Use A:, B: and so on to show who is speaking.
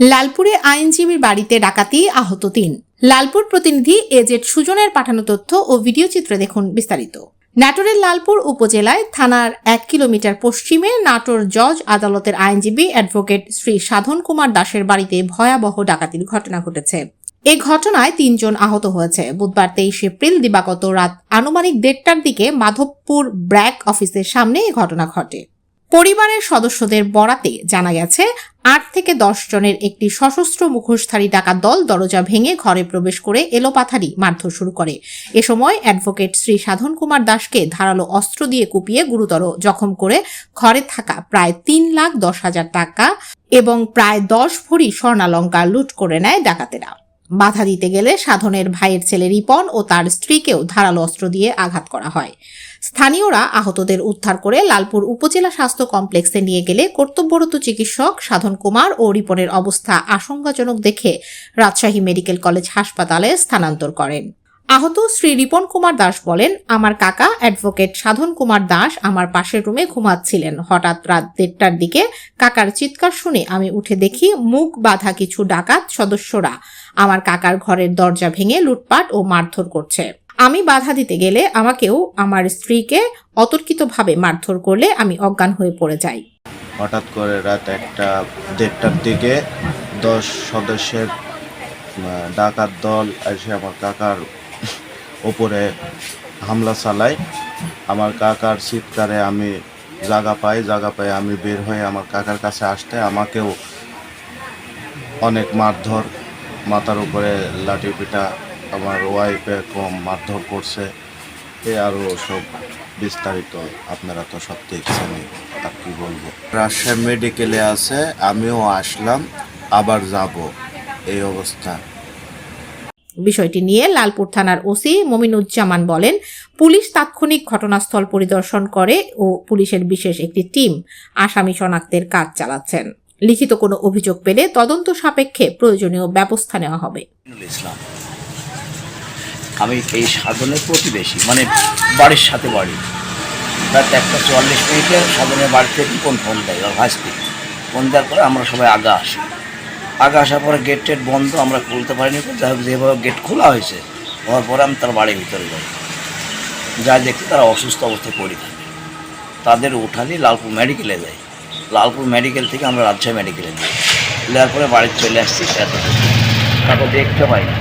A: লালপুরে আইনজীবীর বাড়িতে ডাকাতি আহত তিন। লালপুর প্রতিনিধি এজেড সুজনের পাঠানো তথ্য ও ভিডিও চিত্রে দেখুন বিস্তারিত। নাটোরের লালপুর উপজেলায় থানার এক কিলোমিটার পশ্চিমে নাটোর জজ আদালতের আইনজীবী অ্যাডভোকেট শ্রী সাধন কুমার দাসের বাড়িতে ভয়াবহ ডাকাতির ঘটনা ঘটেছে। এ ঘটনায় তিনজন আহত হয়েছে। বুধবার তেইশ এপ্রিল দিবাগত রাত আনুমানিক দেড়টার দিকে মাধবপুর ব্র্যাক অফিসের সামনে এ ঘটনা ঘটে। পরিবারের সদস্যদের বরাতে জানা গেছে, আট থেকে দশ জনের একটি সশস্ত্র মুখোশধারী ডাকাত দল দরজা ভেঙে ঘরে প্রবেশ করে এলোপাথারি মারধর শুরু করে। এ সময় অ্যাডভোকেট শ্রী সাধন কুমার দাসকে ধারালো অস্ত্র দিয়ে কুপিয়ে গুরুতর জখম করে ঘরে থাকা প্রায় তিন লাখ দশ হাজার টাকা এবং প্রায় দশ ভরি স্বর্ণালঙ্কার লুট করে নেয় ডাকাতেরা। বাধা দিতে গেলে সাধনের ভাইয়ের ছেলে রিপন ও তার স্ত্রীকেও ধারালো অস্ত্র দিয়ে আঘাত করা হয়। স্থানীয়রা আহতদের উদ্ধার করে লালপুর উপজেলা স্বাস্থ্য কমপ্লেক্সে নিয়ে গেলে কর্তব্যরত চিকিৎসক সাধন কুমার ও রিপনের অবস্থা আশঙ্কাজনক দেখে রাজশাহী মেডিকেল কলেজ হাসপাতালে স্থানান্তর করেন। আহত শ্রী রিপন কুমার দাস বলেন, আমার কাকা অ্যাডভোকেট সাধন কুমার দাস আমার পাশের রুমে ঘুমাচ্ছিলেন। হঠাৎ রাত দেড়টার দিকে কাকার চিৎকার শুনে আমি উঠে দেখি মুখ বাঁধা কিছু ডাকাত সদস্যরা। আমার কাকার ঘরের দরজা ভেঙে লুটপাট ও মারধর করছে। আমি বাধা দিতে গেলে আমাকেও আমার স্ত্রীকে অতর্কিতভাবে মারধর করলে আমি অজ্ঞান হয়ে পড়ে যাই।
B: হঠাৎ করে রাত একটা দেড়টার দিকে দশ সদস্যের ডাকাত দল এসে আমার কাকার ওপরে হামলা চালায়। আমার কাকার চিৎকারে আমি জায়গা পাই জায়গা পাই আমি বের হয়ে আমার কাকার কাছে আসতে আমাকেও অনেক মারধর, মাথার উপরে লাঠি পিটা আমার ওয়াইফে কম মারধর করছে। এ আরও সব বিস্তারিত আপনারা তো সব দেখছেনই, আর কি বলব। রাজশাহী মেডিকেলে আছে, আমিও আসলাম, আবার যাব। এই অবস্থা।
A: বিষয়টি নিয়ে লালপুর থানার ওসি মমিনুজ্জামান বলেন, পুলিশ তাৎক্ষণিক ঘটনাস্থল পরিদর্শন করে ও পুলিশের বিশেষ একটি টিম আসামি শনাক্তের কাজ চালাচ্ছেন। লিখিত কোনো অভিযোগ পেলে তদন্ত সাপেক্ষে প্রয়োজনীয় ব্যবস্থা নেওয়া হবে।
C: আমি এই সাধনের প্রতিবেশী মানে বাড়ির সাথে বাড়ি। রাত একটা চুয়াল্লিশ মিনিটে সাধনের বাড়ি থেকে কোন ফোন দেয় ওর ভাইস্তি ফোন দেওয়ার পরে আমরা সবাই আগা আসি। আগা আসার পরে গেট টেট বন্ধ, আমরা খুলতে পারিনি। যাই হোক, যেভাবে গেট খোলা হয়েছে, হওয়ার পরে আমি তার বাড়ির ভিতরে যাই। যা দেখতে তারা অসুস্থ অবস্থায় পড়ি থাকে। তাদের উঠালি লালপুর মেডিকেলে যাই লালপুর মেডিকেল থেকে আমরা রাজশাহী মেডিকেলে যাই। নেওয়ার পরে বাড়িতে চলে আসছি এত তারপর দেখতে পাই না।